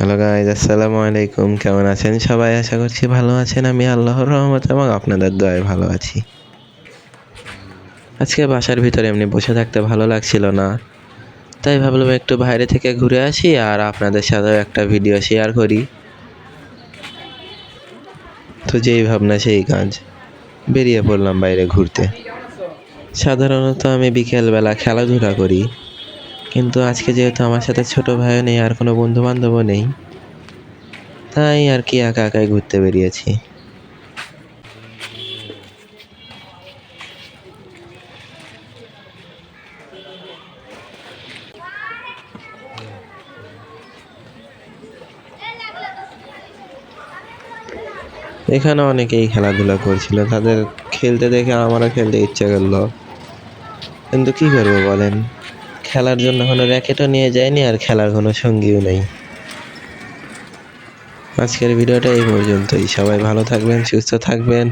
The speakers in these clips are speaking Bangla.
হ্যালো গাইজ আসসালামু আলাইকুম কেমন আছেন সবাই? আশা করছি ভালো আছেন। আমি আল্লাহর রহমত এবং আপনাদের দয়ায় ভালো আছি। আজকে বাসার ভিতরে এমনি বসে থাকতে ভালো লাগছিল না। তাই ভাবলাম একটু বাইরে থেকে ঘুরে আসি আর আপনাদের সাথেও একটা ভিডিও শেয়ার করি। তো যেই ভাবনা, সেই কাজ। বেরিয়ে পড়লাম বাইরে ঘুরতে। সাধারণত আমি বিকেলবেলা খেলাধুলা করি। কিন্তু আজকে যেহেতু আমার সাথে ছোট ভাইও নেই, আর কোনো বন্ধু বান্ধবও নেই, তাই আর কি একা একাই ঘুরতে বেরিয়েছি। এখানে অনেকেই খেলাধুলা করছিল, তাদের খেলতে দেখে আমারও খেলতে ইচ্ছে করল। কিন্তু কী করব বলেন? খেলার জন্য কোনো র্যাকেটও নিয়ে যায়নি আর খেলার কোনো সঙ্গীও নেই। আজকের ভিডিওটা এই পর্যন্তই। সবাই ভালো থাকবেন, সুস্থ থাকবেন।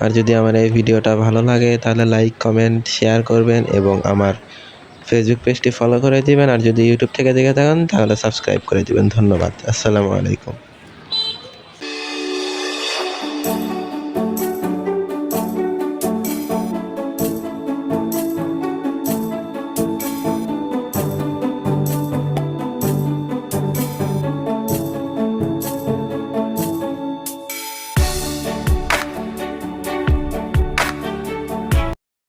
আর যদি আমার এই ভিডিওটা ভালো লাগে, তাহলে লাইক কমেন্ট শেয়ার করবেন এবং আমার ফেসবুক পেজটি ফলো করে দিবেন। আর যদি ইউটিউব থেকে দেখে থাকেন, তাহলে সাবস্ক্রাইব করে দিবেন। ধন্যবাদ। আসসালামু আলাইকুম।